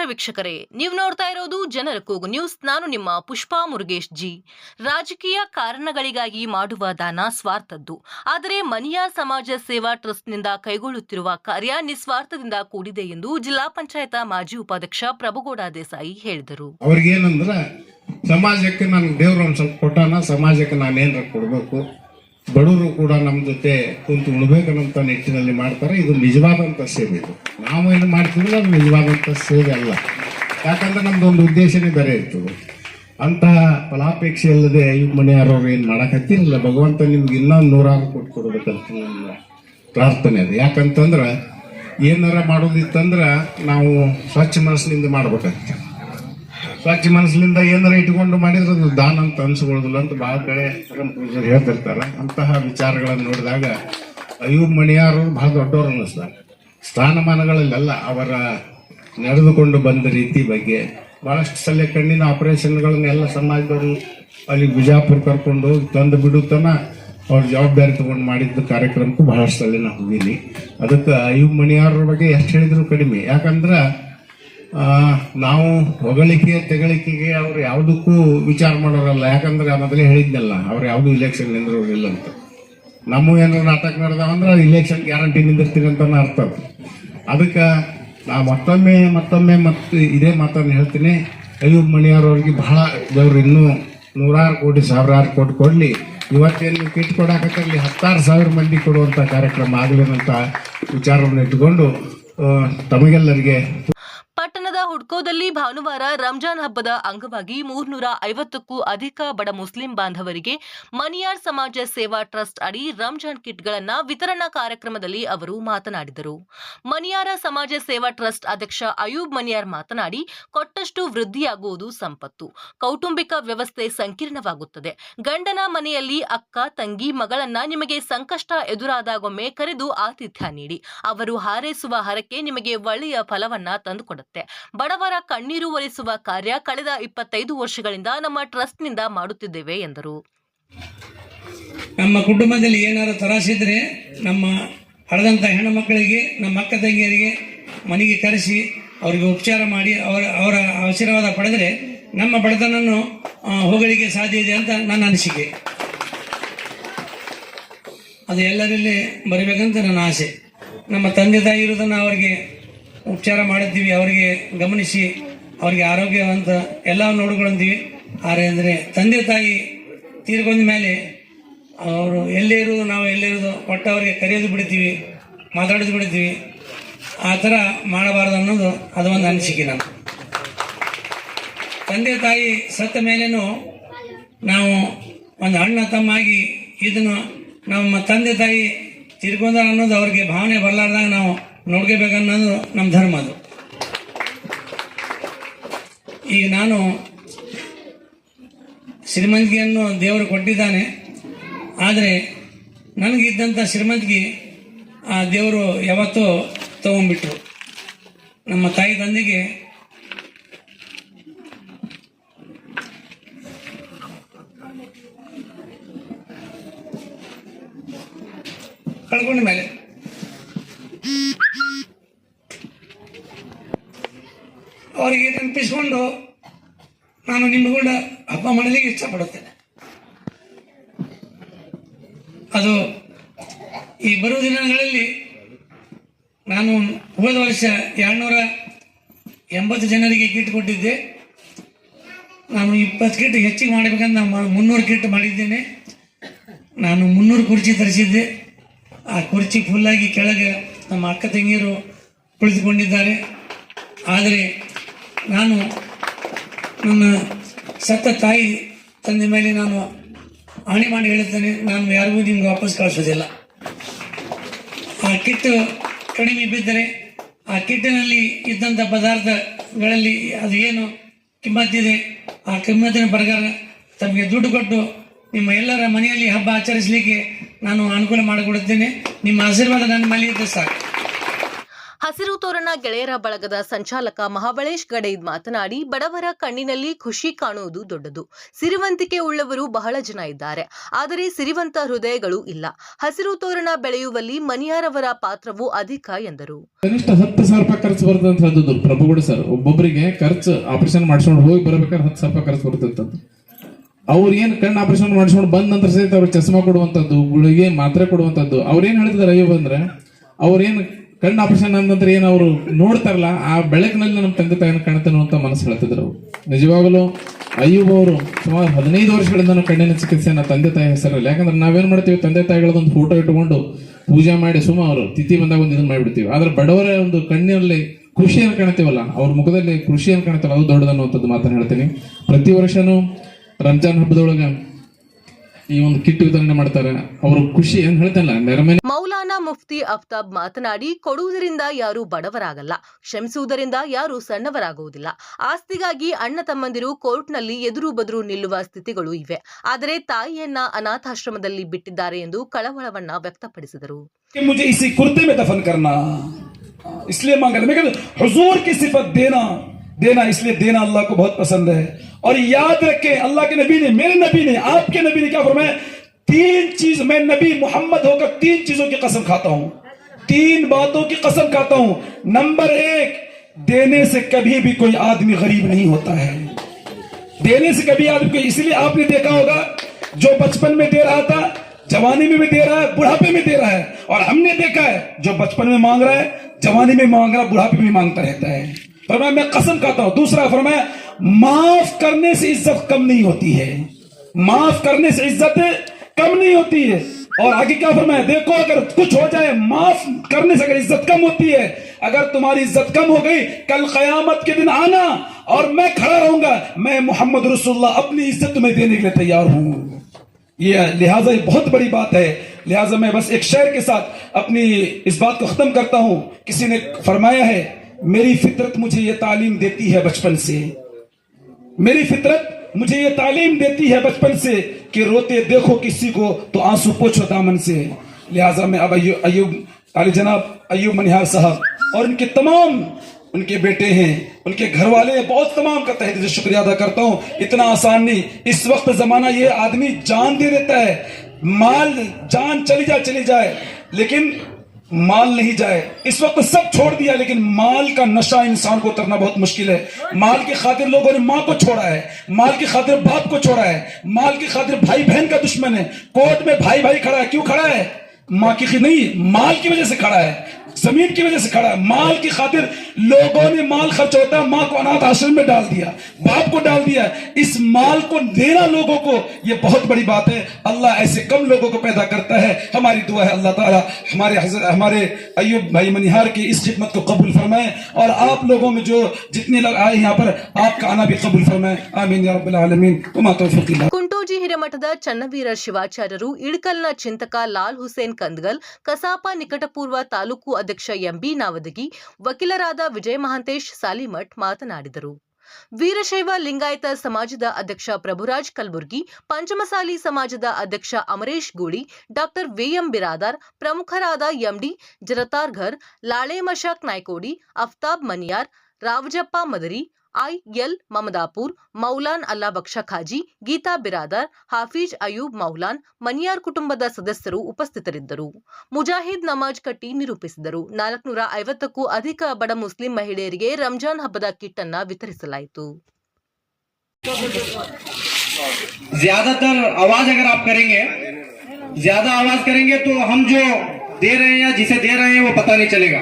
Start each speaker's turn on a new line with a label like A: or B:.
A: ನಮಸ್ಕಾರ ವೀಕ್ಷಕರೇ. ನೀವು ನೋಡ್ತಾ ಇರೋದು ಜನರ ಕೂಗು ನ್ಯೂಸ್. ನಾನು ನಿಮ್ಮ ಪುಷ್ಪಾ ಮುರುಗೇಶ್ ಜಿ. ರಾಜಕೀಯ ಕಾರಣಗಳಿಗಾಗಿ ಮಾಡುವ ದಾನ ಸ್ವಾರ್ಥದ್ದು. ಆದರೆ ಮನಿಯಾ ಸಮಾಜ ಸೇವಾ ಟ್ರಸ್ಟ್ನಿಂದ ಕೈಗೊಳ್ಳುತ್ತಿರುವ ಕಾರ್ಯ ನಿಸ್ವಾರ್ಥದಿಂದ ಕೂಡಿದೆ ಎಂದು ಜಿಲ್ಲಾ ಪಂಚಾಯತ ಮಾಜಿ ಉಪಾಧ್ಯಕ್ಷ ಪ್ರಭುಗೌಡ ದೇಸಾಯಿ ಹೇಳಿದರು.
B: ಅವ್ರಿಗೇನಂದ್ರ, ಸಮಾಜಕ್ಕೆ ನಾನು ದೇವ್ರ ಸ್ವಲ್ಪ ಕೊಟ್ಟಾನ, ಸಮಾಜಕ್ಕೆ ಕೊಡ್ಬೇಕು? ಬಡವರು ಕೂಡ ನಮ್ಮ ಜೊತೆ ಕುಂತು ಉಣ್ಬೇಕನ್ನಂತ ನಿಟ್ಟಿನಲ್ಲಿ ಮಾಡ್ತಾರೆ. ಇದು ನಿಜವಾದಂತ ಸೇವೆ ಇದು. ನಾವು ಏನು ಮಾಡ್ತೀವಿ ಅದು ನಿಜವಾದಂತ ಸೇವೆ ಅಲ್ಲ. ಯಾಕಂದ್ರೆ ನಮ್ದು ಒಂದು ಉದ್ದೇಶನೇ ಬೇರೆ ಇರ್ತದೆ ಅಂತಹ ಫಲಾಪೇಕ್ಷೆ ಇಲ್ಲದೆ ಈ ಮನೆಯಾರವ್ರು ಏನು ಮಾಡಕತ್ತಿರಲಿಲ್ಲ. ಭಗವಂತ ನಿಮ್ಗೆ ಇನ್ನೊಂದು ನೂರಾರು ಕೊಟ್ಟು ಕೊಡ್ಬೇಕಂತ ನನ್ನ ಪ್ರಾರ್ಥನೆ ಅದು. ಯಾಕಂತಂದ್ರೆ ಏನಾರ ಮಾಡೋದಿತ್ತಂದ್ರೆ ನಾವು ಸ್ವಚ್ಛ ಮನಸ್ಸಿನಿಂದ ಮಾಡ್ಬೇಕಾಗ್ತದೆ ಸ್ವಚ್ಛ ಮನಸ್ಸಿನಿಂದ ಏನಾರ ಇಟ್ಕೊಂಡು ಮಾಡಿದ್ರೆ ಅದು ದಾನ ಅಂತ ಅನ್ಸ್ಕೊಳ್ಳೋದಿಲ್ಲ ಅಂತ ಬಹಳ ಕಡೆ ಹೇಳ್ತಿರ್ತಾರೆ. ಅಂತಹ ವಿಚಾರಗಳನ್ನು ನೋಡಿದಾಗ ಅಯ್ಯೂಬ್ ಮಣಿಯಾರು ಬಹಳ ದೊಡ್ಡವರು ಅನ್ನಿಸ್ತಾರೆ ಸ್ಥಾನಮಾನಗಳಲ್ಲೆಲ್ಲ ಅವರ ನಡೆದುಕೊಂಡು ಬಂದ ರೀತಿ ಬಗ್ಗೆ ಭಾಳಷ್ಟು ಸಲ ಕಣ್ಣಿನ ಆಪರೇಷನ್ಗಳನ್ನೆಲ್ಲ ಸಮಾಜದವರು ಅಲ್ಲಿ ಬಿಜಾಪುರ ಕರ್ಕೊಂಡು ಹೋಗಿ ತಂದು ಬಿಡುತ್ತನ ಅವ್ರ ಜವಾಬ್ದಾರಿ ತಗೊಂಡು ಮಾಡಿದ್ದ ಕಾರ್ಯಕ್ರಮಕ್ಕೂ ಬಹಳಷ್ಟು ಸಲ ನಾವು ಹೋಗಿನಿ ಅದಕ್ಕೆ ಅಯ್ಯೂಬ್ ಮಣಿಯಾರ ಬಗ್ಗೆ ಎಷ್ಟು ಹೇಳಿದ್ರು ಕಡಿಮೆ. ಯಾಕಂದ್ರೆ ನಾವು ಹೊಗಳಿಕೆ ತೆಗಳಿಕೆಗೆ ಅವ್ರು ಯಾವುದಕ್ಕೂ ವಿಚಾರ ಮಾಡೋರಲ್ಲ. ಯಾಕಂದ್ರೆ ಮೊದಲೇ ಹೇಳಿದ್ನಲ್ಲ, ಅವ್ರು ಯಾವುದು ಇಲೆಕ್ಷನ್ ಇಲ್ಲ ಅಂತ. ನಮ್ಮ ಏನಾರ ನಾಟಕ ನಡೆದಾವಂದ್ರೆ ಇಲೆಕ್ಷನ್ ಗ್ಯಾರಂಟಿ ನಿಂದಿರ್ತೀವಿ ಅಂತ ಅರ್ಥ ಅದು. ಅದಕ್ಕೆ ನಾ ಮತ್ತೊಮ್ಮೆ ಮತ್ತೊಮ್ಮೆ ಮತ್ತೆ ಇದೇ ಮಾತನ್ನು ಹೇಳ್ತೀನಿ. ಅಯ್ಯೂಬ್ ಮಣಿಯವ್ರವ್ರಿಗೆ ಬಹಳ ದೇವ್ರು ಇನ್ನೂ ನೂರಾರು ಕೋಟಿ, ಸಾವಿರಾರು ಕೋಟಿ ಕೊಡಲಿ. ಇವತ್ತೇನು ಕಿಟ್ ಕೊಡಾಕತ್ತಲ್ಲಿ ಹತ್ತಾರು ಸಾವಿರ ಮಂದಿ ಕೊಡುವಂಥ ಕಾರ್ಯಕ್ರಮ ಆಗಲೇನಂತ ವಿಚಾರವನ್ನು ಇಟ್ಟುಕೊಂಡು ತಮಗೆಲ್ಲರಿಗೆ
A: ಹುಡ್ಕೋದಲ್ಲಿ ಭಾನುವಾರ ರಂಜಾನ್ ಹಬ್ಬದ ಅಂಗವಾಗಿ ಮೂರ್ನೂರ ಐವತ್ತಕ್ಕೂ ಅಧಿಕ ಬಡ ಮುಸ್ಲಿಂ ಬಾಂಧವರಿಗೆ ಮನಿಯಾರ್ ಸಮಾಜ ಸೇವಾ ಟ್ರಸ್ಟ್ ಅಡಿ ರಂಜಾನ್ ಕಿಟ್ಗಳನ್ನು ವಿತರಣಾ ಕಾರ್ಯಕ್ರಮದಲ್ಲಿ ಅವರು ಮಾತನಾಡಿದರು. ಮನಿಯಾರ ಸಮಾಜ ಸೇವಾ ಟ್ರಸ್ಟ್ ಅಧ್ಯಕ್ಷ ಅಯೂಬ್ ಮನಿಯಾರ್ ಮಾತನಾಡಿ, ಕೊಟ್ಟಷ್ಟು ವೃದ್ಧಿಯಾಗುವುದು ಸಂಪತ್ತು. ಕೌಟುಂಬಿಕ ವ್ಯವಸ್ಥೆ ಸಂಕೀರ್ಣವಾಗುತ್ತದೆ. ಗಂಡನ ಮನೆಯಲ್ಲಿ ಅಕ್ಕ, ತಂಗಿ, ಮಗಳನ್ನ ನಿಮಗೆ ಸಂಕಷ್ಟ ಎದುರಾದಾಗೊಮ್ಮೆ ಕರೆದು ಆತಿಥ್ಯ ನೀಡಿ. ಅವರು ಹಾರೈಸುವ ಹರಕೆ ನಿಮಗೆ ಒಳ್ಳೆಯ ಫಲವನ್ನ ತಂದುಕೊಡುತ್ತೆ. ಬಡವರ ಕಣ್ಣೀರು ಒರೆಸುವ ಕಾರ್ಯ ಕಳೆದ ಇಪ್ಪತ್ತೈದು ವರ್ಷಗಳಿಂದ ನಮ್ಮ ಟ್ರಸ್ಟ್ನಿಂದ ಮಾಡುತ್ತಿದ್ದೇವೆ, ಎಂದರು.
C: ನಮ್ಮ ಕುಟುಂಬದಲ್ಲಿ ಏನಾದ್ರು ತರಾಸಿದ್ರೆ ನಮ್ಮ ಹಳದಂಥ ಹೆಣ್ಣು ಮಕ್ಕಳಿಗೆ ನಮ್ಮ ಅಕ್ಕ ತಂಗಿಯರಿಗೆ ಮನೆಗೆ ಕರೆಸಿ ಅವರಿಗೆ ಉಪಚಾರ ಮಾಡಿ ಅವರ ಅವರ ಆಶೀರ್ವಾದ ಪಡೆದರೆ ನಮ್ಮ ಬಡತನನ್ನು ಹೋಗಲಿಕ್ಕೆ ಸಾಧ್ಯ ಇದೆ ಅಂತ ನನ್ನ ಅನಿಸಿಕೆ. ಅದು ಎಲ್ಲರಲ್ಲಿ ಬರಬೇಕಂತ ನನ್ನ ಆಸೆ. ನಮ್ಮ ತಂದೆ ತಾಯಿ ಇರೋದನ್ನು ಅವರಿಗೆ ಉಪಚಾರ ಮಾಡಿದ್ದೀವಿ, ಅವರಿಗೆ ಗಮನಿಸಿ, ಅವರಿಗೆ ಆರೋಗ್ಯವಂತ ಎಲ್ಲ ನೋಡ್ಕೊಳ್ತೀವಿ ಆದರೆ ಅಂದರೆ ತಂದೆ ತಾಯಿ ತೀರ್ಕೊಂಡ ಮೇಲೆ ಅವರು ಎಲ್ಲೇ ಇರೋದು ನಾವು ಎಲ್ಲೇ ಇರೋದು ಕೊಟ್ಟು ಅವರಿಗೆ ಕರೆಯೋದು ಬಿಡ್ತೀವಿ, ಮಾತಾಡೋದು ಬಿಡ್ತೀವಿ. ಆ ಥರ ಮಾಡಬಾರ್ದು ಅನ್ನೋದು ಅದು ಒಂದು ಅನಿಸಿಕೆ ನಾನು ತಂದೆ ತಾಯಿ ಸತ್ತ ಮೇಲೇನು ನಾವು ಒಂದು ಅಣ್ಣ ತಮ್ಮಾಗಿ ಇದನ್ನು ನಮ್ಮ ತಂದೆ ತಾಯಿ ತಿರ್ಕೊಂಡ ಅನ್ನೋದು ಅವ್ರಿಗೆ ಭಾವನೆ ಬರಲಾರ್ದಾಗ ನಾವು ನೋಡ್ಕೋಬೇಕನ್ನೋದು ನಮ್ಮ ಧರ್ಮ ಅದು. ಈಗ ನಾನು ಶ್ರೀಮಂತಿಕೆಯನ್ನು ದೇವರು ಕೊಟ್ಟಿದ್ದಾನೆ. ಆದರೆ ನನಗಿದ್ದಂಥ ಶ್ರೀಮಂತಿಗೆ ಆ ದೇವರು ಯಾವತ್ತೂ ತೊಗೊಂಡ್ಬಿಟ್ರು. ನಮ್ಮ ತಾಯಿ ತಂದೆಗೆ ಕಳ್ಕೊಂಡ ಮೇಲೆ. ಅವರಿಗೆ ನೆನಪಿಸಿಕೊಂಡು ನಾನು ನಿಮ್ಮ ಕೂಡ ಹಬ್ಬ ಮಾಡಲಿಕ್ಕೆ ಇಷ್ಟಪಡುತ್ತೇನೆ. ಅದು ಈ ಬರುವ ದಿನಗಳಲ್ಲಿ ನಾನು ಹೋದ ವರ್ಷ ಎರಡ್ನೂರ ಎಂಬತ್ತು ಜನರಿಗೆ ಕಿಟ್ ಕೊಟ್ಟಿದ್ದೆ. ನಾನು ಇಪ್ಪತ್ತು ಕಿಟ್ ಹೆಚ್ಚಿಗೆ ಮಾಡಬೇಕಂತ ನಾನು ಮುನ್ನೂರು ಕಿಟ್ ಮಾಡಿದ್ದೇನೆ. ನಾನು ಮುನ್ನೂರು ಕುರ್ಚಿ ತರಿಸಿದ್ದೆ. ಆ ಕುರ್ಚಿ ಫುಲ್ಲಾಗಿ ಕೆಳಗೆ ನಮ್ಮ ಅಕ್ಕ ತಂಗಿಯರು ಕುಳಿತುಕೊಂಡಿದ್ದಾರೆ. ಆದರೆ ನಾನು ನನ್ನ ಸತ್ತ ತಾಯಿ ತಂದೆ ಮೇಲೆ ನಾನು ಆಣೆ ಮಾಡಿ ಹೇಳುತ್ತೇನೆ, ನಾನು ಯಾರಿಗೂ ನಿಮ್ಗೆ ವಾಪಸ್ ಕಳಿಸೋದಿಲ್ಲ. ಆ ಕಿಟ್ ಕಡಿಮೆ ಬಿದ್ದರೆ, ಆ ಕಿಟ್ಟಿನಲ್ಲಿ ಇದ್ದಂಥ ಪದಾರ್ಥಗಳಲ್ಲಿ ಅದು ಏನು ಕಿಮ್ಮತ್ತಿದೆ, ಆ ಕಿಮ್ಮತ್ತಿನ ಪ್ರಕಾರ ತಮಗೆ ದುಡ್ಡು ಕೊಟ್ಟು ನಿಮ್ಮ ಎಲ್ಲರ ಮನೆಯಲ್ಲಿ ಹಬ್ಬ ಆಚರಿಸಲಿಕ್ಕೆ ನಾನು ಅನುಕೂಲ ಮಾಡಿಕೊಡುತ್ತೇನೆ. ನಿಮ್ಮ ಆಶೀರ್ವಾದ ನನ್ನ ಮೇಲೆ ಸಾಕು.
A: ಹಸಿರು ತೋರಣ ಗೆಳೆಯರ ಬಳಗದ ಸಂಚಾಲಕ ಮಹಾಬಳೇಶ್ ಗಡೈದ್ ಮಾತನಾಡಿ, ಬಡವರ ಕಣ್ಣಿನಲ್ಲಿ ಖುಷಿ ಕಾಣುವುದು ದೊಡ್ಡದು. ಸಿರಿವಂತಿಕೆ ಉಳ್ಳವರು ಬಹಳ ಜನ ಇದ್ದಾರೆ. ಆದರೆ ಸಿರಿವಂತ ಹೃದಯಗಳು ಇಲ್ಲ. ಹಸಿರು ತೋರಣ ಬೆಳೆಯುವಲ್ಲಿ ಮನಿಯಾರವರ ಪಾತ್ರವು ಅಧಿಕ ಎಂದರು.
D: ಕನಿಷ್ಠ ಹತ್ತು ಸಾವಿರ ರೂಪಾಯಿ ಖರ್ಚು ಬರ್ತಂತದ್ದು ಪ್ರಭುಗಳು ಸರ್. ಒಬ್ಬೊಬ್ಬರಿಗೆ ಖರ್ಚು ಆಪರೇಷನ್ ಮಾಡಿಸ್ಕೊಂಡು ಹೋಗಿ ಬರಬೇಕಾದ್ರೆ ಹತ್ತು ಸಾವಿರ ರೂಪಾಯಿ ಖರ್ಚು ಬರ್ತಂತದ್ದು ಅವ್ರು ಏನ್ ಕಣ್ಣು ಆಪರೇಷನ್ ಮಾಡಿಸ್ಕೊಂಡು ಬಂದ ನಂತರ ಸಹಿತ ಅವ್ರಿಗೆ ಚಸ್ಮಾ ಕೊಡುವಂತದ್ದು, ಗುಳಿಗೆ ಮಾತ್ರೆ ಕೊಡುವಂತದ್ದು, ಅವ್ರೇನ್ ಹೇಳ್ತಿದ್ದಾರೆ, ಅಯ್ಯೋ ಬಂದ್ರೆ? ಅವ್ರೇನ್ ಕಣ್ಣು ಆಪರೇಷನ್ ಅಂತಂದ್ರೆ ಏನು ಅವರು ನೋಡ್ತಾರಲ್ಲ, ಆ ಬೆಳಕಿನಲ್ಲಿ ನಮ್ಮ ತಂದೆ ತಾಯಿನ ಕಾಣ್ತಾನೋ ಅಂತ ಮನಸ್ಸು ಹೇಳ್ತಿದ್ರು ನಿಜವಾಗಲೂ ಅಯ್ಯೂಬ್ ಅವರು, ಸುಮಾರು ಹದಿನೈದು ವರ್ಷಗಳಿಂದ ಕಣ್ಣಿನ ಚಿಕಿತ್ಸೆನ ತಂದೆ ತಾಯಿ ಹೆಸರಲ್ಲಿ. ಯಾಕಂದ್ರೆ ನಾವೇನ್ ಮಾಡ್ತೀವಿ, ತಂದೆ ತಾಯಿಗಳದೊಂದು ಫೋಟೋ ಇಟ್ಕೊಂಡು ಪೂಜೆ ಮಾಡಿ ಸುಮ್ಮ ಅವರು, ತಿಥಿ ಬಂದಾಗ ಒಂದು ಇದನ್ನ ಮಾಡಿಬಿಡ್ತೀವಿ. ಆದ್ರೆ ಬಡವರ ಒಂದು ಕಣ್ಣಿನಲ್ಲಿ ಖುಷಿಯನ್ನು ಕಾಣ್ತೀವಲ್ಲ, ಅವ್ರ ಮುಖದಲ್ಲಿ ಖುಷಿಯನ್ನು ಕಾಣ್ತೀವಲ್ಲ ಅದು ದೊಡ್ಡದನ್ನುವಂಥದ್ದು ಮಾತನ್ನು ಹೇಳ್ತೀನಿ. ಪ್ರತಿ ವರ್ಷನೂ ರಂಜಾನ್ ಹಬ್ಬದೊಳಗೆ ಈ ಒಂದು ಕಿಟ್ ವಿತರಣೆ ಮಾಡ್ತಾರೆ ಅವರು ಖುಷಿ ಏನ್ ಹೇಳ್ತಾರಲ್ಲ ನೆರಮನೆ
A: ಮೌಲಾನಾ ಮುಫ್ತಿ ಅಫ್ತಾಬ್ ಮಾತನಾಡಿ ಕೊಡುವುದರಿಂದ ಯಾರು ಬಡವರಾಗಲ್ಲ ಶ್ರಮಿಸುವುದರಿಂದ ಯಾರು ಸಣ್ಣವರಾಗುವುದಿಲ್ಲ ಆಸ್ತಿಗಾಗಿ ಅಣ್ಣ ತಮ್ಮಂದಿರು ಕೋರ್ಟ್ನಲ್ಲಿ ಎದುರು ಬದುರು ನಿಲ್ಲುವ ಸ್ಥಿತಿಗಳು ಇವೆ ಆದರೆ ತಾಯಿಯನ್ನ ಅನಾಥಾಶ್ರಮದಲ್ಲಿ ಬಿಟ್ಟಿದ್ದಾರೆ ಎಂದು ಕಳವಳವನ್ನ ವ್ಯಕ್ತಪಡಿಸಿದರು
E: कि मुझे इसी कुर्ते में दफन करना इसलिए मांग रहे मैं कहता हूं, हुजूर की सिफत देना دینا اس لیے دینا اللہ کو بہت پسند ہے۔ اور یاد رکھیں، اللہ کے نبی نے، میرے نبی نے، آپ کے نبی نے کیا فرمایا؟ تین چیز میں نبی محمد ہو کر تین چیزوں کی قسم کھاتا ہوں۔ تین باتوں کی قسم کھاتا ہوں۔ نمبر ایک، دینے سے کبھی بھی کوئی آدمی غریب نہیں ہوتا ہے۔ دینے سے کبھی آدمی کوئی، اس لیے آپ نے دیکھا ہوگا، جو بچپن میں دے رہا تھا، جوانی میں بھی دے رہا ہے، بڑھاپے میں دے رہا ہے۔ اور ہم نے دیکھا ہے، جو بچپن میں مانگ رہا ہے، جوانی میں مانگ رہا ہے، بڑھاپے میں مانگتا رہتا ہے۔ فرمایا، میں قسم کھاتا ہوں۔ دوسرا فرمایا، معاف کرنے سے عزت کم نہیں ہوتی ہے۔ معاف کرنے سے عزت کم نہیں ہوتی ہے۔ اور آگے کیا فرمایا، دیکھو، اگر کچھ ہو جائے، معاف کرنے سے اگر عزت کم ہوتی ہے، اگر تمہاری عزت کم ہو گئی، کل قیامت کے دن آنا اور میں کھڑا رہوں گا، میں محمد رسول اللہ اپنی عزت تمہیں دینے کے لیے تیار ہوں۔ یہ لہٰذا یہ بہت بڑی بات ہے۔ لہٰذا میں بس ایک شعر کے ساتھ اپنی اس بات کو ختم کرتا ہوں۔ کسی نے فرمایا ہے میری فطرت مجھے یہ تعلیم دیتی ہے بچپن سے۔ میری فطرت مجھے یہ تعلیم دیتی ہے بچپن سے کہ روتے دیکھو کسی کو تو آنسو پوچھو دامن سے۔ لہٰذا میں اب ایوب علی جناب ایوب منہار صاحب اور ان کے تمام ان کے بیٹے ہیں، ان کے گھر والے ہیں، بہت تمام کا تحریر شکریہ ادا کرتا ہوں۔ اتنا آسان نہیں، اس وقت زمانہ یہ آدمی جان دے دیتا ہے۔ مال جان چلی جائے چلی جائے، لیکن مال نہیں جائے۔ اس وقت سب چھوڑ دیا، لیکن مال کا نشہ انسان کو کرنا بہت مشکل ہے۔ مال کی خاطر لوگوں نے ماں کو چھوڑا ہے، مال کی خاطر باپ کو چھوڑا ہے، مال کی خاطر بھائی بہن کا دشمن ہے۔ کورٹ میں بھائی بھائی کھڑا ہے، کیوں کھڑا ہے؟ ماں کی نہیں، مال کی وجہ سے کھڑا ہے۔ زمین کی وجہ سے کھڑا ہے۔ مال کی خاطر لوگوں نے مال خرچ ہوتا ہے ماں کو انات آشرم میں ڈال دیا باپ کو ڈال دیا۔ ہے اس مال کو دینا لوگوں کو یہ بہت بڑی بات ہے۔ اللہ ایسے کم لوگوں کو پیدا کرتا ہے۔ ہماری دعا ہے اللہ تعالی ہمارے حضر, ہمارے ایوب بھائی منیہار کی اس خدمت کو قبول فرمائے اور آپ لوگوں میں جو جتنے لوگ آئے یہاں پر آپ کا آنا بھی قبول فرمائے آمین یا رب العالمین۔
A: وما ಕುಂಟೋಜಿ ಹಿರೇಮಠದ ಚನ್ನವೀರ ಶಿವಾಚಾರ್ಯರು ಇಡ್ಕಲ್ನ ಚಿಂತಕ ಲಾಲ್ ಹುಸೇನ್ ಕಂದಗಲ್ ಕಸಾಪ ನಿಕಟಪೂರ್ವ ತಾಲೂಕು ಅಧ್ಯಕ್ಷ ಎಂಬಿ ನಾವದಗಿ, ವಕೀಲರಾದ ವಿಜಯ ಮಹಾಂತೇಶ್ ಸಾಲಿಮಠ್ ಮಾತನಾಡಿದರು. ವೀರಶೈವ ಲಿಂಗಾಯತ ಸಮಾಜದ ಅಧ್ಯಕ್ಷ ಪ್ರಭುರಾಜ್ ಕಲ್ಬುರ್ಗಿ, ಪಂಚಮಸಾಲಿ ಸಮಾಜದ ಅಧ್ಯಕ್ಷ ಅಮರೇಶ್ ಗೂಳಿ, ಡಾಕ್ಟರ್ ವಿಎಂ ಬಿರಾದಾರ್, ಪ್ರಮುಖರಾದ MD Jaratarghar, Lale Mashak Naikodi, Aftab Maniyar, Ravajappa Madari IL Mamadapur Maulan ಅಲ್ಲಾ ಬಕ್ಷ ಖಾಜಿ ಗೀತಾ ಬಿರಾದಾರ್ ಹಾಫೀಜ್ ಅಯೂಬ್ ಮೌಲಾನ್ ಮನಿಯಾರ್ ಕುಟುಂಬದ ಸದಸ್ಯರು ಉಪಸ್ಥಿತರಿದ್ದರು ಮುಜಾಹಿದ್ ನಮಾಜ್ ಕಟ್ಟಿ ನಿರೂಪಿಸಿದರು ನಾಲ್ಕುನೂರ ಐವತ್ತಕ್ಕೂ ಅಧಿಕ ಬಡ ಮುಸ್ಲಿಂ ಮಹಿಳೆಯರಿಗೆ ರಂಜಾನ್ ಹಬ್ಬದ ಕಿಟ್ ಅನ್ನ ವಿತರಿಸಲಾಯಿತು
F: ज्यादातर आवाज अगर आप करेंगे ज्यादा आवाज करेंगे तो हम जो दे रहे हैं या जिसे दे रहे हैं वो पता नहीं चलेगा